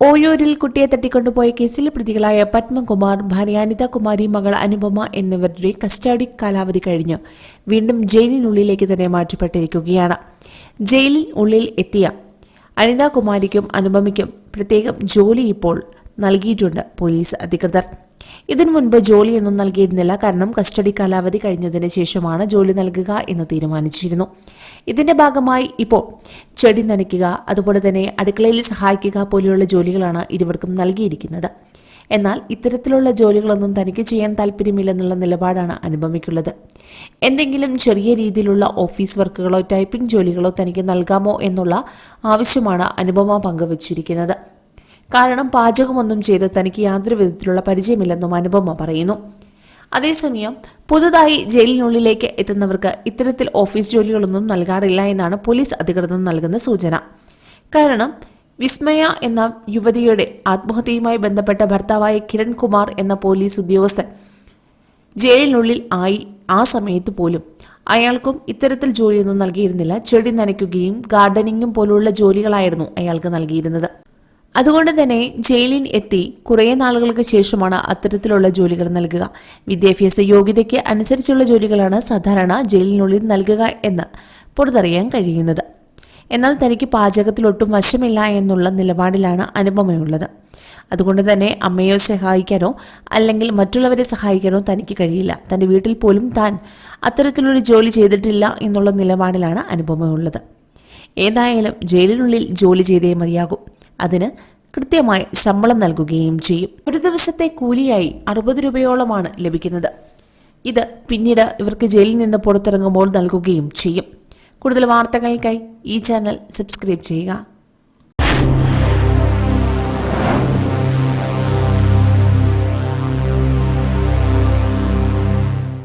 ഓയൂരിൽ കുട്ടിയെ തട്ടിക്കൊണ്ടുപോയ കേസിൽ പ്രതികളായ പത്മകുമാർ ഭാര്യ അനിതകുമാരി മകൾ അനുപമ എന്നിവരുടെ കസ്റ്റഡി കാലാവധി കഴിഞ്ഞ്. വീണ്ടും ജയിലിനുള്ളിലേക്ക് തന്നെ മാറ്റപ്പെട്ടിരിക്കുകയാണ്. ജയിലിൽ ഉള്ളിൽ എത്തിയ അനിതാകുമാരിക്കും അനുപമയ്ക്കും പ്രത്യേകം ജോലി ഇപ്പോൾ നൽകിയിട്ടുണ്ട് പോലീസ് അധികൃതർ. ഇതിനു മുൻപ് ജോലിയൊന്നും നൽകിയിരുന്നില്ല. കാരണം കസ്റ്റഡി കാലാവധി കഴിഞ്ഞതിന് ശേഷമാണ് ജോലി നൽകുക എന്ന് തീരുമാനിച്ചിരുന്നു. ഇതിന്റെ ഭാഗമായി ഇപ്പോൾ ചെടി നനയ്ക്കുക അതുപോലെ തന്നെ അടുക്കളയിൽ സഹായിക്കുക പോലെയുള്ള ജോലികളാണ് ഇരുവർക്കും നൽകിയിരിക്കുന്നത്. എന്നാൽ ഇത്തരത്തിലുള്ള ജോലികളൊന്നും തനിക്ക് ചെയ്യാൻ താല്പര്യമില്ലെന്നുള്ള നിലപാടാണ് അനുപമയ്ക്കുള്ളത്. എന്തെങ്കിലും ചെറിയ രീതിയിലുള്ള ഓഫീസ് വർക്കുകളോ ടൈപ്പിംഗ് ജോലികളോ തനിക്ക് നൽകാമോ എന്നുള്ള ആവശ്യമാണ് അനുപമ പങ്കുവച്ചിരിക്കുന്നത്. കാരണം പാചകമൊന്നും ചെയ്ത് തനിക്ക് യാതൊരു വിധത്തിലുള്ള പരിചയമില്ലെന്നും അനുപമ പറയുന്നു. അതേസമയം പുതുതായി ജയിലിനുള്ളിലേക്ക് എത്തുന്നവർക്ക് ഇത്തരത്തിൽ ഓഫീസ് ജോലികളൊന്നും നൽകാറില്ല എന്നാണ് പോലീസ് അധികൃതർ നൽകുന്ന സൂചന. കാരണം വിസ്മയ എന്ന യുവതിയുടെ ആത്മഹത്യയുമായി ബന്ധപ്പെട്ട ഭർത്താവായ കിരൺ കുമാർ എന്ന പോലീസ് ഉദ്യോഗസ്ഥൻ ജയിലിനുള്ളിൽ ആയി ആ സമയത്ത് പോലും അയാൾക്കും ഇത്തരത്തിൽ ജോലിയൊന്നും നൽകിയിരുന്നില്ല. ചെടി നനയ്ക്കുകയും ഗാർഡനിങ്ങും പോലുള്ള ജോലികളായിരുന്നു അയാൾക്ക് നൽകിയിരുന്നത്. അതുകൊണ്ട് തന്നെ ജയിലിൽ എത്തി കുറേ നാളുകൾക്ക് ശേഷമാണ് അത്തരത്തിലുള്ള ജോലികൾ നൽകുക. വിദ്യാഭ്യാസ യോഗ്യതയ്ക്ക് അനുസരിച്ചുള്ള ജോലികളാണ് സാധാരണ ജയിലിനുള്ളിൽ നൽകുക എന്ന് പുറത്തറിയാൻ കഴിയുന്നത്. എന്നാൽ തനിക്ക് പാചകത്തിൽ ഒട്ടും വശമില്ല എന്നുള്ള നിലപാടിലാണ് അനുപമയുള്ളത്. അതുകൊണ്ട് തന്നെ അമ്മയെ സഹായിക്കാനോ അല്ലെങ്കിൽ മറ്റുള്ളവരെ സഹായിക്കാനോ തനിക്ക് കഴിയില്ല. തന്റെ വീട്ടിൽ പോലും താൻ അത്തരത്തിലൊരു ജോലി ചെയ്തിട്ടില്ല എന്നുള്ള നിലപാടിലാണ് അനുപമയുള്ളത്. ഏതായാലും ജയിലിനുള്ളിൽ ജോലി ചെയ്തേ മതിയാകും. അതിന് കൃത്യമായി ശമ്പളം നൽകുകയും ചെയ്യും. ഒരു ദിവസത്തെ കൂലിയായി അറുപത് രൂപയോളമാണ് ലഭിക്കുന്നത്. ഇത് പിന്നീട് ഇവർക്ക് ജയിലിൽ നിന്ന് പുറത്തിറങ്ങുമ്പോൾ നൽകുകയും ചെയ്യും. കൂടുതൽ വാർത്തകൾക്കായി ഈ ചാനൽ സബ്സ്ക്രൈബ് ചെയ്യുക.